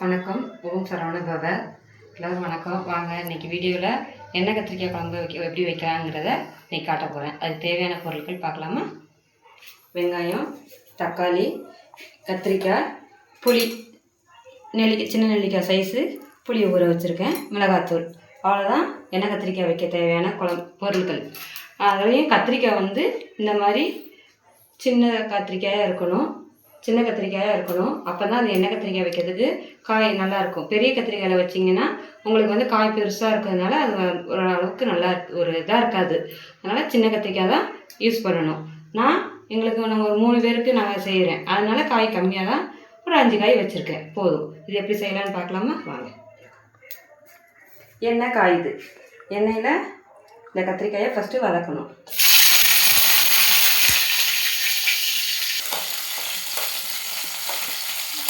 வணக்கம். ஓம் சரவண பவ. எல்லோரும் வணக்கம். வாங்க இன்னைக்கு வீடியோவில் எண்ணெய் கத்திரிக்காய் குழம்பு வைக்க எப்படி வைக்கலாங்கிறத இன்றைக்கி காட்ட போகிறேன் அதுக்கு தேவையான பொருட்கள் பார்க்கலாமா? வெங்காயம் தக்காளி கத்திரிக்காய் புளி நெல்லிக்காய் சின்ன நெல்லிக்காய் சைஸு புளி ஊற வச்சுருக்கேன். மிளகாத்தூள். அவ்வளோதான் எண்ணெய் கத்திரிக்காய் வைக்க தேவையான குழம்பு பொருட்கள். அதுலேயும் கத்திரிக்காய் வந்து இந்த மாதிரி சின்ன கத்திரிக்காயாக இருக்கணும். சின்ன கத்திரிக்காயாக இருக்கணும். அப்போ தான் அந்த எண்ணெய் கத்திரிக்காய் வைக்கிறதுக்கு காய் நல்லாயிருக்கும். பெரிய கத்திரிக்காயில் வச்சிங்கன்னா உங்களுக்கு வந்து காய் பெருசாக இருக்கிறதுனால அது ஓரளவுக்கு நல்லா ஒரு இதாக இருக்காது. அதனால் சின்ன கத்திரிக்காய் தான் யூஸ் பண்ணணும். நான் எங்களுக்கு நாங்கள் ஒரு மூணு பேருக்கு நாங்கள் செய்கிறேன் அதனால காய் கம்மியாக தான் ஒரு அஞ்சு காய் வச்சுருக்கேன். போதும். இது எப்படி செய்யலாம்னு பார்க்கலாமா? வாங்க. எண்ணெய் காயுது எண்ணெயில் இந்த கத்திரிக்காயை ஃபஸ்ட்டு வதக்கணும்.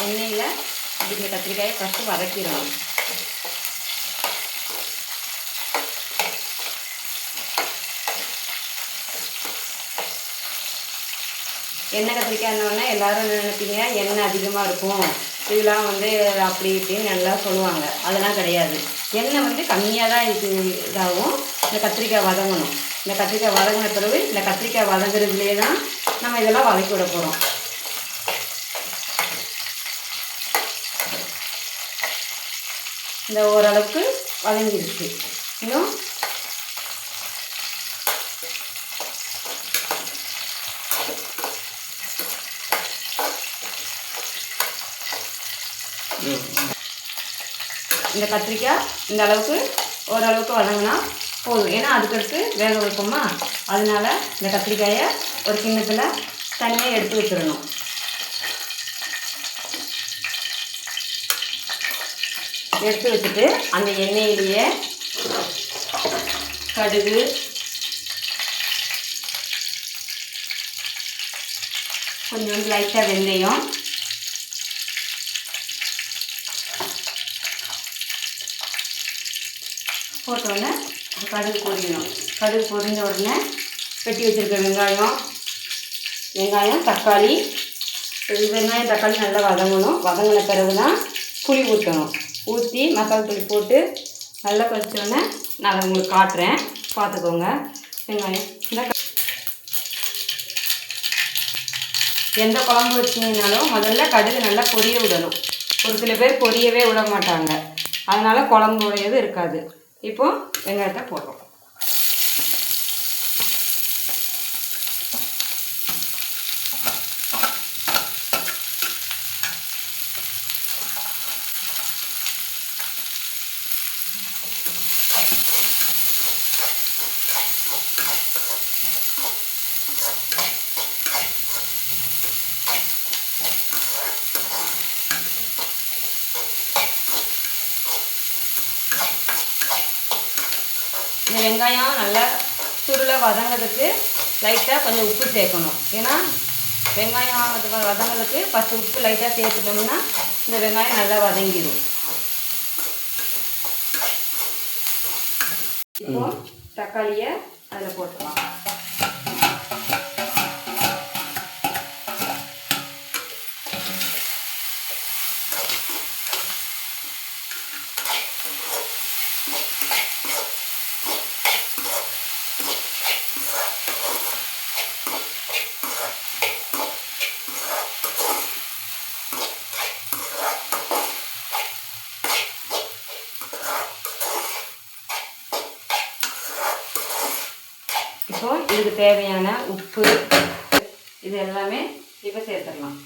எண்ணெயில் இந்த கத்திரிக்காயை ஃபஸ்ட்டு வதக்கிடணும். எண்ணெய் கத்திரிக்காய்னோடனே எல்லாரும் என்ன நினைப்பீங்க? எண்ணெய் அதிகமாக இருக்கும். இதெல்லாம் வந்து அப்படி இப்படின்னு நல்லா சொல்லுவாங்க. அதெல்லாம் கிடையாது. எண்ணெய் வந்து கம்மியாக தான் இது இதாகும். இந்த கத்திரிக்காய் வதங்கணும். இந்த கத்திரிக்காய் வதங்கின பிறகு இந்த கத்திரிக்காய் வதங்குறதுலேயே தான் நம்ம இதெல்லாம் வதக்கி விட போகிறோம் இந்த ஓரளவுக்கு வதங்கிடுச்சு. இன்னும் இந்த கத்திரிக்காய் இந்த அளவுக்கு ஓரளவுக்கு வதங்கினா போதும். ஏன்னா அதுக்கடுத்து வேக வைப்போமா? அதனால இந்த கத்திரிக்காயை ஒரு கிண்ணத்தில் தனியாக எடுத்து வச்சிடணும். எடுத்து வச்சுட்டு அந்த எண்ணெயிலேயே கடுகு கொஞ்சம் லைட்டாக வெந்தயம் போட்ட உடனே கடுகு பொரியணும். கடுகு பொரிஞ்ச உடனே வெட்டி வச்சுருக்க வெங்காயம் வெங்காயம் தக்காளி. வெங்காயம் தக்காளி நல்லா வதங்கணும். வதங்கின பிறகு தான் புளி ஊற்றணும் ஊற்றி மசாலா தூள் போட்டு நல்லா கொதிச்சோடனே நான் அதை உங்களுக்கு காட்டுறேன். பார்த்துக்கோங்க. வெங்காயம். இந்த எந்த குழம்பு வச்சிங்கனாலும் முதல்ல கடுகு நல்லா பொரிய விடணும். ஒரு சில பேர் பொரியவே விட மாட்டாங்க. அதனால குழம்புடையது இருக்காது. இப்போது வெங்காயத்தை போடுறோம். இந்த வெங்காயம் நல்லா சுருள வதங்கிறதுக்கு லைட்டாக கொஞ்சம் உப்பு சேர்க்கணும். ஏன்னா வெங்காயம் அதுக்கு வதங்கிறதுக்கு ஃபஸ்ட்டு உப்பு லைட்டாக சேர்த்துட்டோம்னா இந்த வெங்காயம் நல்லா வதங்கிடும் இப்போ தக்காளியை அதில் போட்டுக்கலாம். இப்போ இதுக்கு தேவையான உப்பு இது எல்லாமே இப்போ சேர்த்துடலாம்.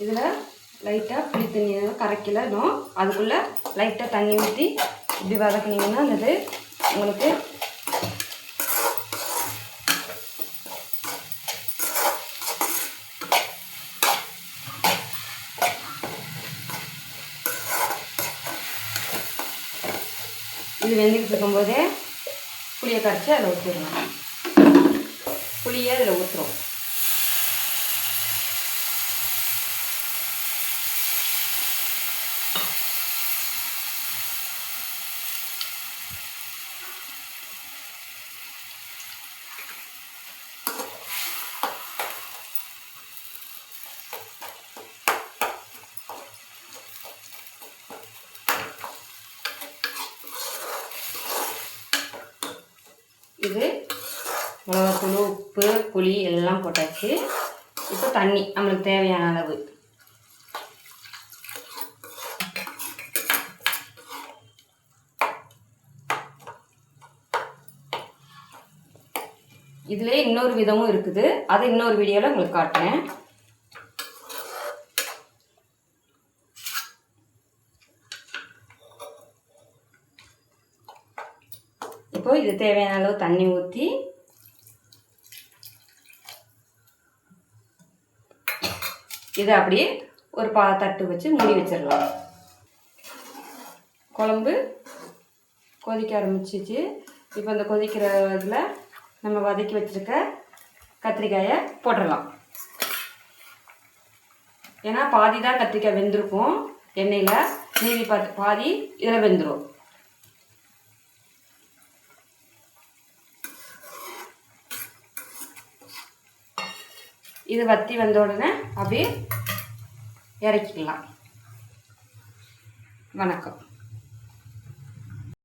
இதில் லைட்டாக புளி தண்ணி இன்னும் அதுக்குள்ளே லைட்டாக தண்ணி ஊற்றி இப்படி வதக்குனிங்கன்னா அது உங்களுக்கு இது வெந்துக்கிட்டு இருக்கும்போதே புளியை கரைச்சி அதில் ஊற்றிடலாம் புளியை அதில் ஊற்றுறோம் இது மிளகாத்தூள் உப்பு புளி எல்லாம் போட்டாச்சு. இப்போ தண்ணி நம்மளுக்கு தேவையான அளவு. இதுலேயே இன்னொரு விதமும் இருக்குது. அதை இன்னொரு வீடியோவில் உங்களுக்கு காட்டுறேன். இப்போ இது தேவையான அளவு தண்ணி ஊற்றி இதை அப்படியே ஒரு பா தட்டு வச்சு மூடி வச்சிடலாம். குழம்பு கொதிக்க ஆரம்பிச்சிச்சு. இப்போ இந்த கொதிக்கிற இதில் நம்ம வதக்கி வச்சுருக்க கத்திரிக்காயை போட்டுடலாம். ஏன்னா பாதி தான் கத்திரிக்காய் வெந்திருக்கும். எண்ணெயில் மீதி பாதி பாதி இதில் வெந்துடும் இது வத்தி வந்த உடனே அப்படியே இறக்கிக்கலாம் வணக்கம்.